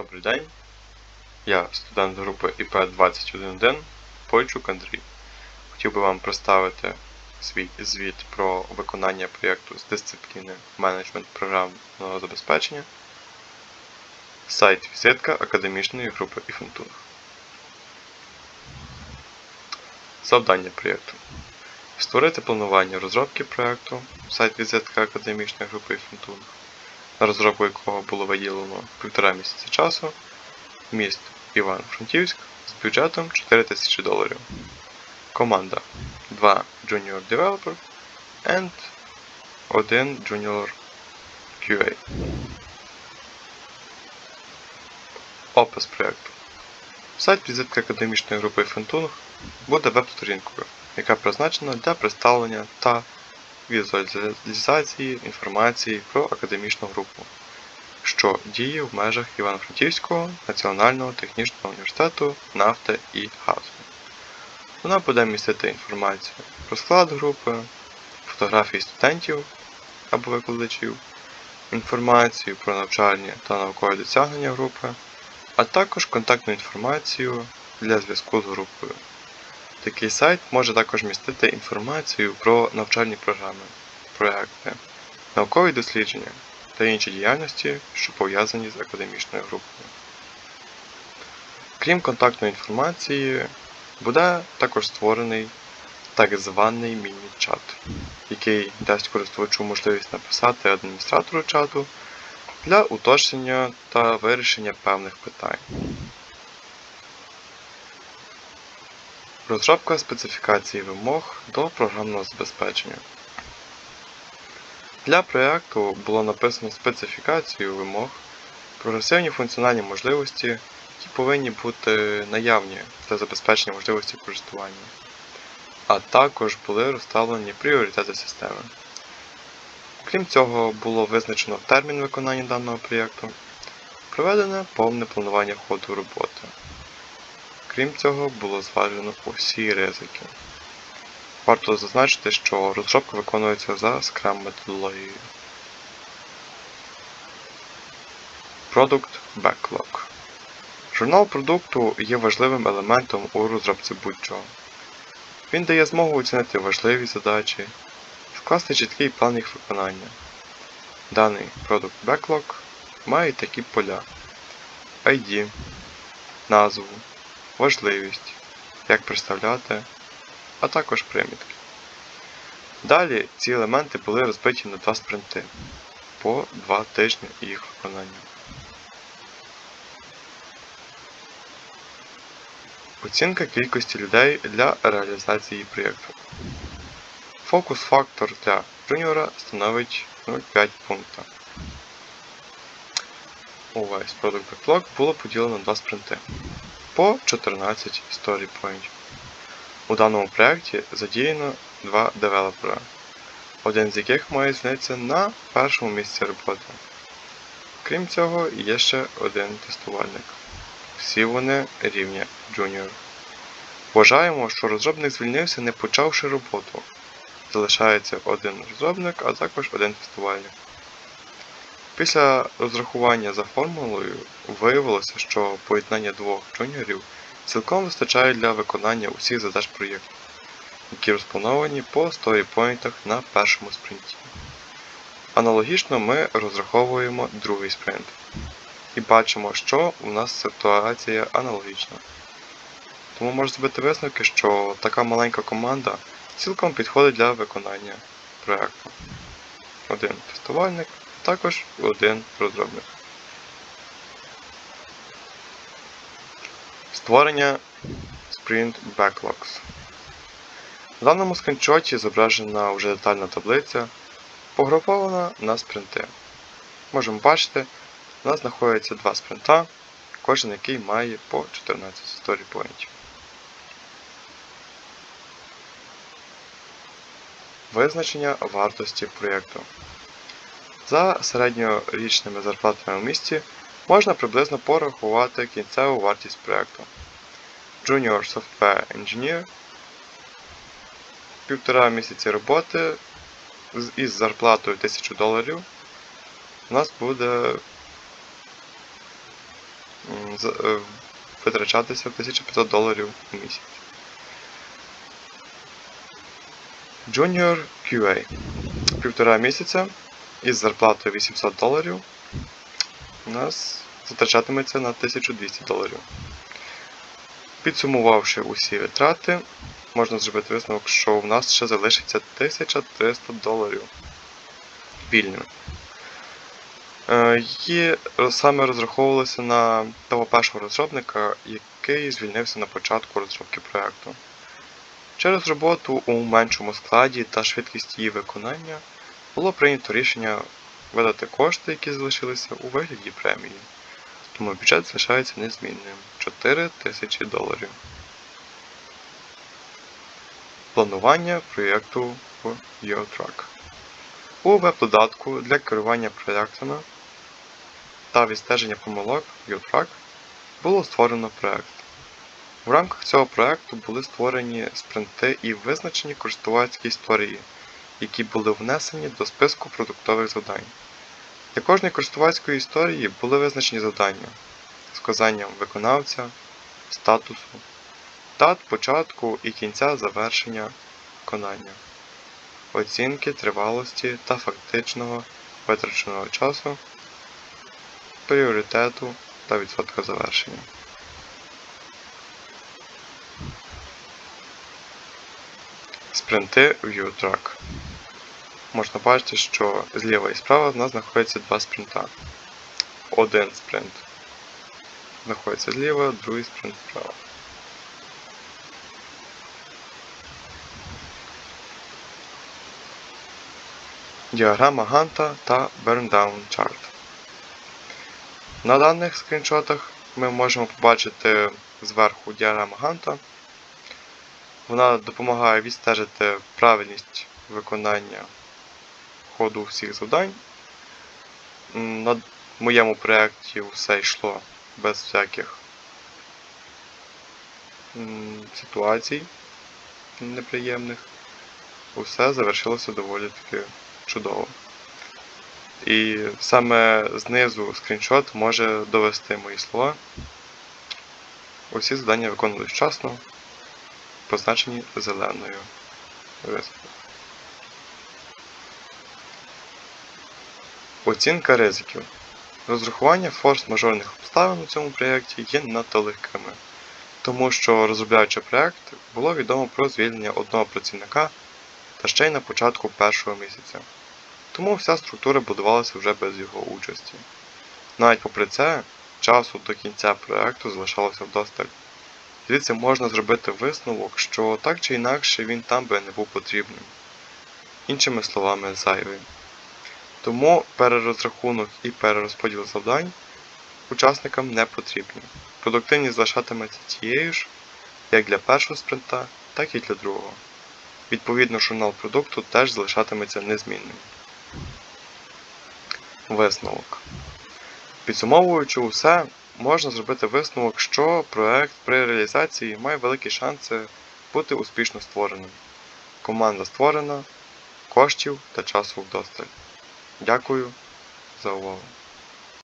Добрий день. Я студент групи ІП-211 Пойчук Андрій. Хотів би вам представити свій звіт про виконання проєкту з дисципліни менеджмент програмного забезпечення. Сайт візитка академічної групи Іфунтунг. Завдання проєкту. Створити планування розробки проєкту сайт візитка академічної групи Іфунтунг розробку якого було виділено півтора місяця часу, міст Івано-Франківськ з бюджетом 4 тисячі доларів. Команда 2 Junior Developer and 1 Junior QA. Опис проєкту. Сайт візитки академічної групи Фентунг буде веб-сторінкою, яка призначена для представлення та візуалізації інформації про академічну групу, що діє в межах Івано-Франківського національного технічного університету нафти і газу. Вона буде містити інформацію про склад групи, фотографії студентів або викладачів, інформацію про навчальні та наукові досягнення групи, а також контактну інформацію для зв'язку з групою. Такий сайт може також містити інформацію про навчальні програми, проекти, наукові дослідження та інші діяльності, що пов'язані з академічною групою. Крім контактної інформації, буде також створений так званий міні-чат, який дасть користувачу можливість написати адміністратору чату для уточнення та вирішення певних питань. Розробка специфікації вимог до програмного забезпечення. Для проєкту було написано специфікацію вимог, прогресивні функціональні можливості, які повинні бути наявні для забезпечення можливості користування, а також були розставлені пріоритети системи. Крім цього, було визначено термін виконання даного проєкту, проведене повне планування ходу роботи. Крім цього, було зважено усі ризики. Варто зазначити, що розробка виконується за Scrum методологією. Product Backlog. Журнал продукту є важливим елементом у розробці будь-чого. Він дає змогу оцінити важливі задачі, скласти чіткий план їх виконання. Даний Product Backlog має такі поля: ID, назву, важливість, як представляти, а також примітки. Далі ці елементи були розбиті на два спринти по два тижні їх виконання. Оцінка кількості людей для реалізації проєкту. Фокус-фактор для джуніора становить 0,5 пункта. Увесь Product Backlog було поділено на два спринти по 14 story pointів. У даному проєкті задіяно два девелопера, один з яких має знятися на першому місці роботи. Крім цього, є ще один тестувальник. Всі вони рівня Junior. Вважаємо, що розробник звільнився, не почавши роботу. Залишається один розробник, а також один тестувальник. Після розрахування за формулою виявилося, що поєднання двох джуніорів цілком вистачає для виконання усіх задач проєкту, які розплановані по сторіпойнтах на першому спринті. Аналогічно ми розраховуємо другий спринт. І бачимо, що у нас ситуація аналогічна. Тому можна зробити висновки, що така маленька команда цілком підходить для виконання проєкту. Один тестувальник, також один розробник. Створення Sprint Backlogs. В даному скріншоті зображена вже детальна таблиця, погрупована на спринти. Можемо бачити, у нас знаходяться два спринта, кожен який має по 14 сторіпоінтів. Визначення вартості проєкту. За середньорічними зарплатами в місті можна приблизно порахувати кінцеву вартість проєкту. Junior Software Engineer півтора місяці роботи із зарплатою 1000 доларів у нас буде е, витрачатися 1500 доларів у місяць. Junior QA. Півтора місяця із зарплатою 800 доларів у нас затрачатиметься на 1200 доларів. Підсумувавши усі витрати, можна зробити висновок, що в нас ще залишиться 1300 доларів вільними. Е, Її саме розраховувалися на того першого розробника, який звільнився на початку розробки проєкту. Через роботу у меншому складі та швидкість її виконання було прийнято рішення видати кошти, які залишилися у вигляді премії. Тому бюджет залишається незмінним 4 тисячі доларів. Планування проєкту в EOTrack. У веб-додатку для керування проєктами та відстеження помилок EOTrack було створено проєкт. В рамках цього проєкту були створені спринти і визначені користувацькі історії, які були внесені до списку продуктових завдань. Для кожної користувацької історії були визначені завдання з вказанням виконавця, статусу, дат початку і кінця завершення виконання, оцінки тривалості та фактичного витраченого часу, пріоритету та відсотка завершення. Спринти в U-Track. Можна бачити, що зліва і справа в нас знаходяться два спринта. Один спринт знаходиться зліва, другий спринт справа. Діаграма Ганта та Burndown Chart. На даних скріншотах ми можемо побачити зверху діаграму Ганта. Вона допомагає відстежити правильність виконання ходу всіх завдань. На моєму проєкті все йшло без всяких ситуацій неприємних. Усе завершилося доволі таки чудово. І саме знизу скріншот може довести мої слова. Усі завдання виконувались вчасно, позначені зеленою рискою. Оцінка ризиків. Розрахування форс-мажорних обставин у цьому проєкті є надто легкими, тому що розробляючи проєкт, було відомо про звільнення одного працівника та ще й на початку першого місяця. Тому вся структура будувалася вже без його участі. Навіть попри це, часу до кінця проєкту залишалося вдосталь. Звідси можна зробити висновок, що так чи інакше він там би не був потрібним. Іншими словами, зайвий. Тому перерозрахунок і перерозподіл завдань учасникам не потрібні. Продуктивність залишатиметься тією ж, як для першого спринта, так і для другого. Відповідно, журнал продукту теж залишатиметься незмінним. Висновок. Підсумовуючи усе, можна зробити висновок, що проект при реалізації має великі шанси бути успішно створеним. Команда створена, коштів та часу вдосталь. Дякую за увагу.